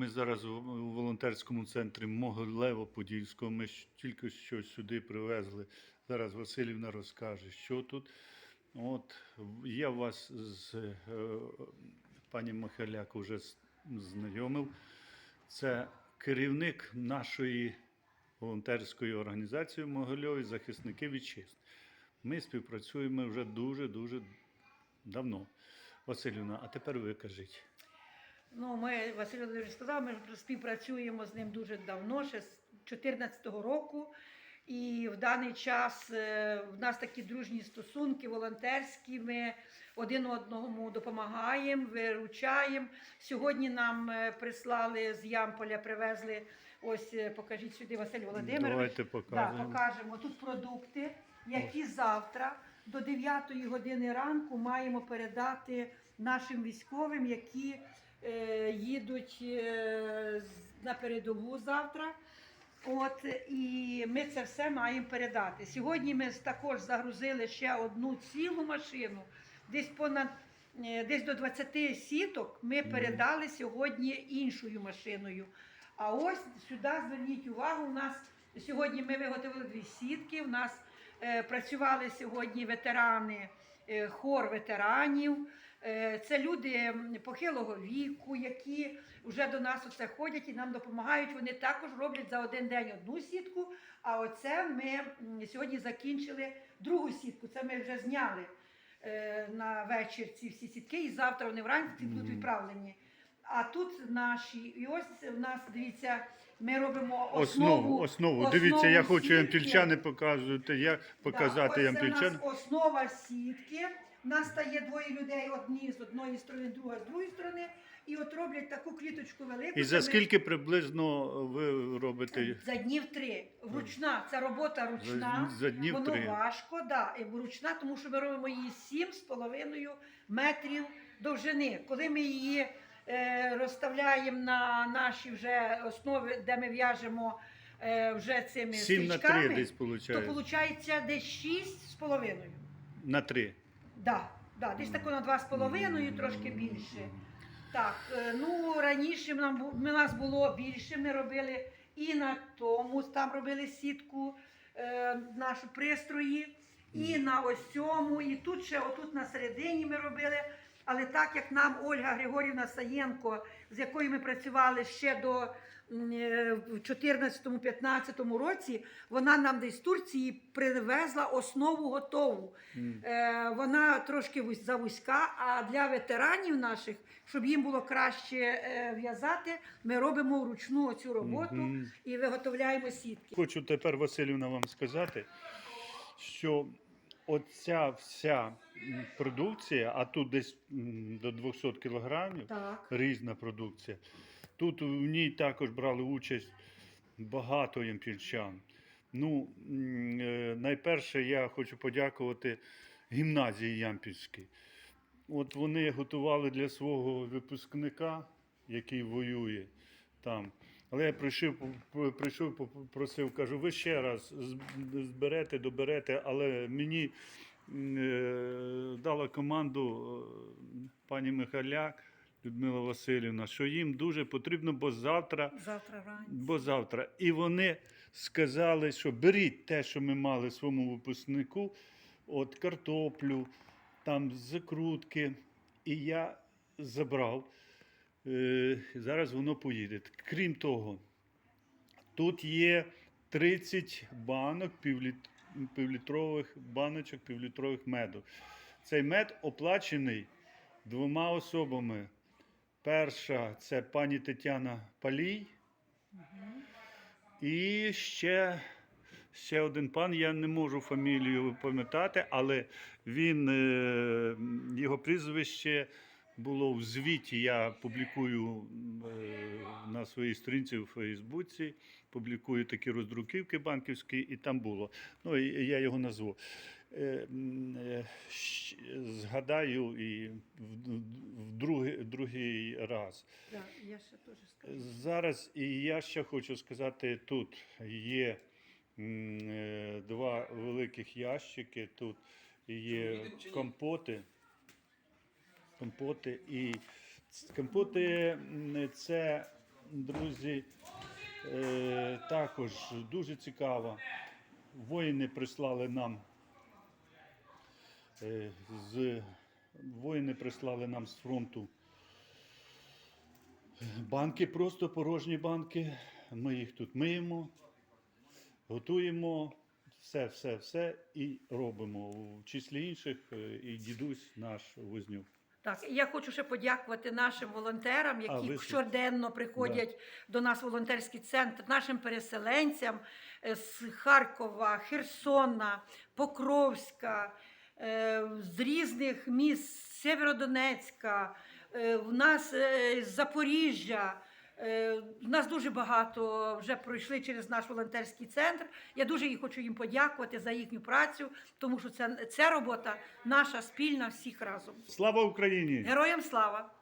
Ми зараз у волонтерському центрі Могилево-Подільського. Ми тільки що сюди привезли. Зараз Василівна розкаже, що тут. От я вас з е, пані Михайляк вже знайомив. Це керівник нашої волонтерської організації Могильові захисники вітчизни. Ми співпрацюємо вже дуже-дуже давно. Василівна, а тепер ви кажіть. Ну, ми, Василь Володимирович сказав, ми співпрацюємо з ним дуже давно, ще з 2014 року. І в даний час е, в нас такі дружні стосунки, волонтерські. Ми один одному допомагаємо, виручаємо. Сьогодні нам е, прислали з Ямполя, привезли. Ось е, покажіть сюди Василь Володимирович. Давайте Да, покажемо. покажемо тут продукти, які завтра до 9 години ранку маємо передати нашим військовим, які їдуть е, на передову завтра. От і ми це все маємо передати. Сьогодні ми також загрузили ще одну цілу машину, десь понад е, десь до 20 сіток. Ми передали сьогодні іншою машиною. А ось сюди зверніть увагу. У нас сьогодні ми виготовили дві сітки. У нас е, працювали сьогодні ветерани, е, хор ветеранів. Е, Це люди похилого віку, які вже до нас оце ходять і нам допомагають. Вони також роблять за один день одну сітку. А оце ми сьогодні закінчили другу сітку. Це ми вже зняли е, на вечір ці всі сітки, і завтра вони вранці будуть відправлені. А тут наші, і ось в нас дивіться, ми робимо Основу, основу. основу. Дивіться, я хочу сітки. ямпільчани показувати, як показати да, ямпільчан. Ось це в нас основа сітки. Нас стає двоє людей, одні з одної сторони, друга з другої сторони. І от роблять таку кліточку велику. І за ми- скільки приблизно ви робите? За днів три. Вручна. Це робота ручна. За, за днів Воно три. важко, да, і ручна, тому що ми робимо її 7,5 метрів довжини. Коли ми її е, розставляємо на наші вже основи, де ми в'яжемо е, вже цими 7 на стрічками, 3 десь то виходить. виходить десь 6,5. На 3. Да, да, десь тако на 2,5, трошки більше. Так, е, ну раніше нам у нас було більше, ми робили і на тому, там робили сітку е, нашу пристрої, і на ось цьому, і тут ще отут на середині ми робили. Але так як нам Ольга Григорівна Саєнко, з якою ми працювали ще до м, е, в 14-15 році, вона нам десь з Турції привезла основу готову. Е, вона трошки завузька, а для ветеранів наших, щоб їм було краще е, в'язати, ми робимо вручну цю роботу Мгм. і виготовляємо сітки. Хочу тепер, Василівна, вам сказати, що оця вся продукція, а тут десь м, до 200 кілограмів, Так. різна продукція. Тут в ній також брали участь багато ямпільчан. Ну, м, е, найперше, я хочу подякувати гімназії Ямпільській. От вони готували для свого випускника, який воює там. Але я прийшов, прийшов, попросив, кажу, ви ще раз зберете, доберете, але мені е, дала команду е, пані Михайляк, Людмила Васильівна, що їм дуже потрібно, бо завтра, Завтра бо завтра. І вони сказали, що беріть те, що ми мали своєму випускнику, от картоплю, там закрутки. І я забрав. Е, зараз воно поїде. Крім того, тут є 30 банок, півлітрових баночок, півлітрових меду. Цей мед оплачений двома особами. Перша це пані Тетяна Палій. І ще, ще один пан, я не можу фамілію пам'ятати, але він, е, його прізвище було в звіті. Я публікую е, на своїй сторінці у Фейсбуці, публікую такі роздруківки банківські, і там було. Ну, я його назву. Е, е, Згадаю і в, в другий, другий раз. Да, я ще теж скажу. Зараз і я ще хочу сказати: тут є е, два великих ящики, тут є компоти. Компоти і компоти це друзі, е, також дуже цікаво. Воїни прислали нам. е, З, воїни прислали нам з фронту банки, просто порожні банки. Ми їх тут миємо, готуємо все, все, все і робимо. В числі інших е, і дідусь наш Вознюк. Так, я хочу ще подякувати нашим волонтерам, які а, щоденно приходять до нас в волонтерський центр, нашим переселенцям е, з Харкова, Херсона, Покровська, е, з різних міст Сєвєродонецька, е, в нас з Запоріжжя. Е, нас дуже багато вже пройшли через наш волонтерський центр. Я дуже їм хочу їм подякувати за їхню працю, тому що це, це робота наша спільна всіх разом. Слава Україні! Героям слава!